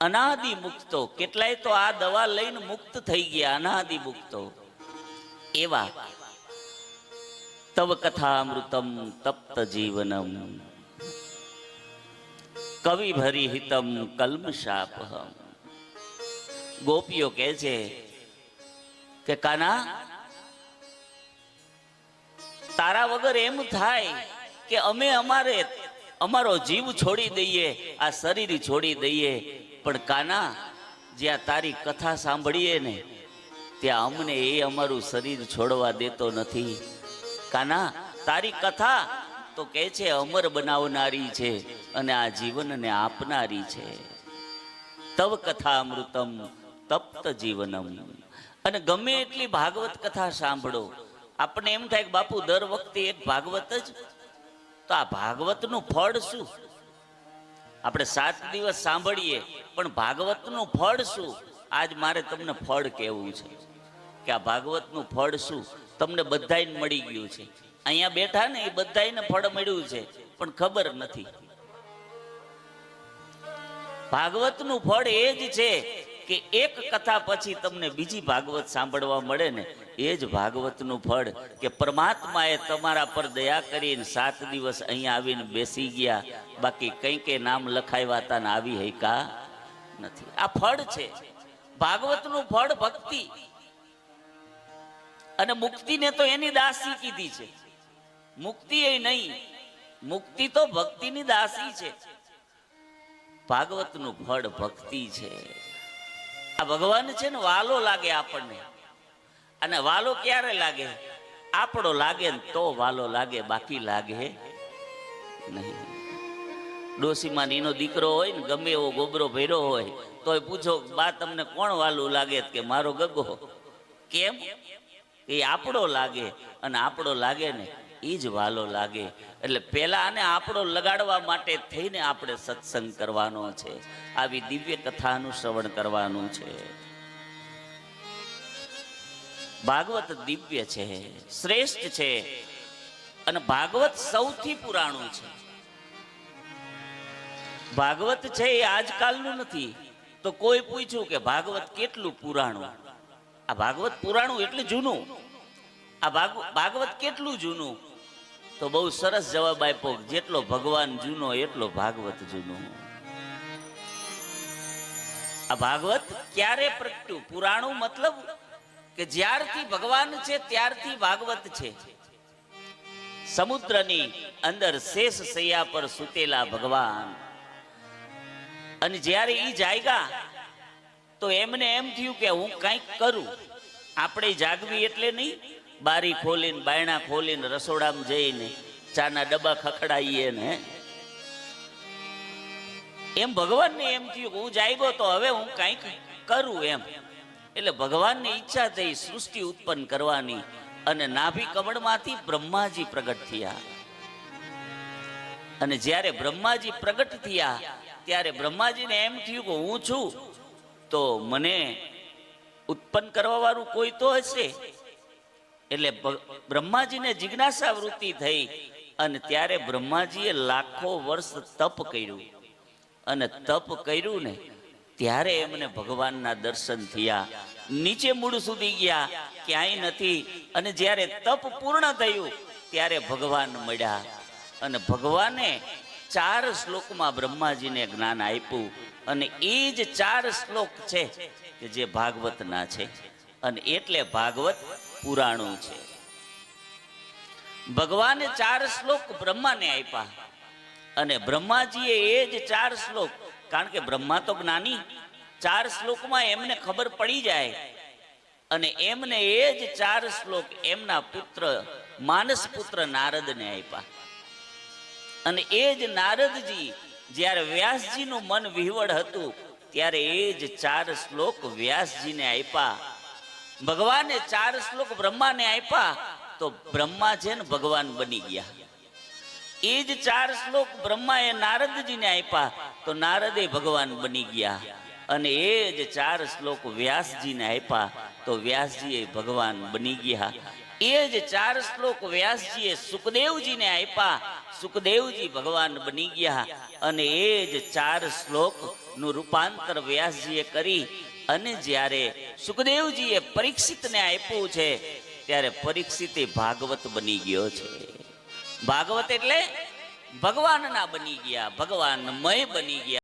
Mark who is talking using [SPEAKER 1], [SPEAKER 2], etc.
[SPEAKER 1] અનાદિ મુક્તો. કેટલાય તો આ દવા લઈને મુક્ત થઈ ગયા, અનાદિ મુક્તો. એવા. તવ કથામૃતમ તપ્ત જીવનમ. કવિ ભરી હિતમ કલ્મશાપહમ ગોપીઓ કહે છે કે, કાના, તારા વગર એમ થાય કે અમે અમારે, અમારો જીવ છોડી દઈએ, આ શરીર છોડી દઈએ પણ કાના, જ્યાં તારી કથા સાંભળીએ ને, ત્યાં અમને એ અમારું શરીર છોડવા દેતો નથી. કાના, તારી કથા તો કે છે, અમર બનાવનારી છે અને આ જીવનને આપનારી છે. તવ કથા અમૃતમ, તપ્ત જીવનમ. અને ગમે એટલી ભાગવત કથા સાંભળો, આપણને એમ થાય કે બાપુ, દર વખતે એક ભાગવત જ? તો આ ભાગવતનું ફળ શું? આપણે સાત દિવસ સાંભળીએ પણ ભાગવતનું ફળ શું? આજ મારે તમને ફળ કહેવું છે કે આ ભાગવતનું ફળ શું? તમને બધા મળી ગયું છે. અહીંયા બેઠા ને એ બધાને ફળ મળ્યું છે, પણ ખબર નથી. ભાગવતનું ફળ એ જ છે કે એક કથા પછી તમને બીજી ભાગવત સાંભળવા મળે ને, એ જ ભાગવતનું ફળ કે પરમાત્માએ તમારા પર દયા કરીને સાત દિવસ અહીંયા આવીને બેસી ગયા. બાકી કંઈ કઈ નામ લખાવ્યા હતા ને આવી હૈકા નથી. આ ફળ છે. ભાગવતનું ફળ ભક્તિ. અને મુક્તિને તો એની દાસી કીધી છે. મુક્તિ એ નહીં. મુક્તિ તો ભક્તિની દાસી છે. ભાગવતનું ફળ ભક્તિ છે. આ ભગવાન છે ને વાલો લાગે આપણને. અને વાલો ક્યારે લાગે? આપણો લાગે ને તો વાલો લાગે, બાકી લાગે નહીં. ડોસીમાં એનો દીકરો હોય ને ગમે એવો ગોબરો ભર્યો હોય, તોય પૂછો, બા, તમને કોણ વાલું લાગે? કે, મારો ગગો. કેમ? એ આપણો લાગે અને આપણો લાગે ને એ જ વાલો લાગે. એટલે પેલા આને આપણો લગાડવા માટે થઈને આપણે સત્સંગ કરવાનો છે. આવી દિવ્ય કથાનું શ્રવણ કરવાનું છે. ભાગવત દિવ્ય છે, શ્રેષ્ઠ છે અને ભાગવત સૌથી પુરાણું છે. ભાગવત છે એ આજકાલનું નથી. તો કોઈ પૂછ્યું કે ભાગવત કેટલું પુરાણું? આ ભાગવત પુરાણું એટલે જૂનું. આ ભાગવત કેટલું જૂનું? તો બહુ સરસ જવાબ આપ્યો જેટલો ભગવાન જૂનો એટલો ભાગવત જૂનો. આ ભાગવત ક્યારે પ્રગટ્યું? પુરાણું મતલબ કે જ્યારથી ભગવાન છે ત્યારથી ભાગવત છે. સમુદ્રની અંદર શેષ સૈયા પર સુતેલા ભગવાન. અને જ્યારે એ જાયગા તો એમને એમ થયું કે હું કંઈક કરું. આપણે જાગવી એટલે નહીં, બારી ખોલીને, બાયણા ખોલીને, રસોડામાં જઈને, ચાના ડબ્બા ખખડાઈએ ને એમ ભગવાનને એમ થયું હું જાગ્યો તો હવે હું કંઈક કરું એમ. એટલે ભગવાનની ઈચ્છા થઈ સૃષ્ટિ ઉત્પન્ન કરવાની અને નાભી કમળમાંથી બ્રહ્માજી પ્રગટ થયા. અને જ્યારે બ્રહ્માજી પ્રગટ થયા, ત્યારે બ્રહ્માજીને એમ થયું કે હું છું, તો મને ઉત્પન્ન કરવા વાળું કોઈ તો હશે? એટલે બ્રહ્માજીને જિજ્ઞાસા વૃત્તિ થઈ અને ત્યારે બ્રહ્માજીએ લાખો વર્ષ તપ કર્યું. અને તપ કર્યું ને ત્યારે એમને ભગવાનના દર્શન થયા. નીચે મૂળ સુધી ગયા, ક્યાંય નથી. અને જ્યારે તપ પૂર્ણ થયું, ત્યારે ભગવાન મળ્યા. અને ભગવાને ચાર શ્લોકમાં બ્રહ્માજીને જ્ઞાન આપ્યું. અને એ જ ચાર શ્લોક છે કે જે ભાગવતના છે. અને એટલે ભાગવત પુરાણું છે. ભગવાને ચાર શ્લોક બ્રહ્માને આપ્યા. અને બ્રહ્માજીએ એ જ ચાર શ્લોક, કારણ કે બ્રહ્મા તો જ્ઞાની, ચાર શ્લોકમાં એમને ખબર પડી જાય. અને એમને એ જ ચાર શ્લોક એમના પુત્ર, માનસ પુત્ર નારદને આપ્યા. અને એ જ નારદજી, જ્યારે વ્યાસજીનું મન વિહવળ હતું, ત્યારે એ જ ચાર શ્લોક વ્યાસજીને આપ્યા ભગવાને ચાર શ્લોક બ્રહ્માને આપ્યા તો બ્રહ્મા છે ને ભગવાન બની ગયા. એ જ ચાર શ્લોક બ્રહ્માએ નારદજીને આપ્યા તો નારદે ભગવાન બની ગયા. અને એ જ ચાર શ્લોક વ્યાસજીને આપ્યા તો વ્યાસજી એ ભગવાન બની ગયા. એ જ ચાર શ્લોક વ્યાસજીએ સુખદેવજીને આપ્યા સુખદેવજી ભગવાન બની ગયા અને એ જ ચાર શ્લોકનું રૂપાંતર વ્યાસજીએ કરી અને જ્યારે સુખદેવજીએ પરીક્ષિતને આપ્યું છે, ત્યારે પરીક્ષિત ભાગવત બની ગયો છે. ભાગવત એટલે ભગવાનના બની ગયા, ભગવાનમય બની ગયા.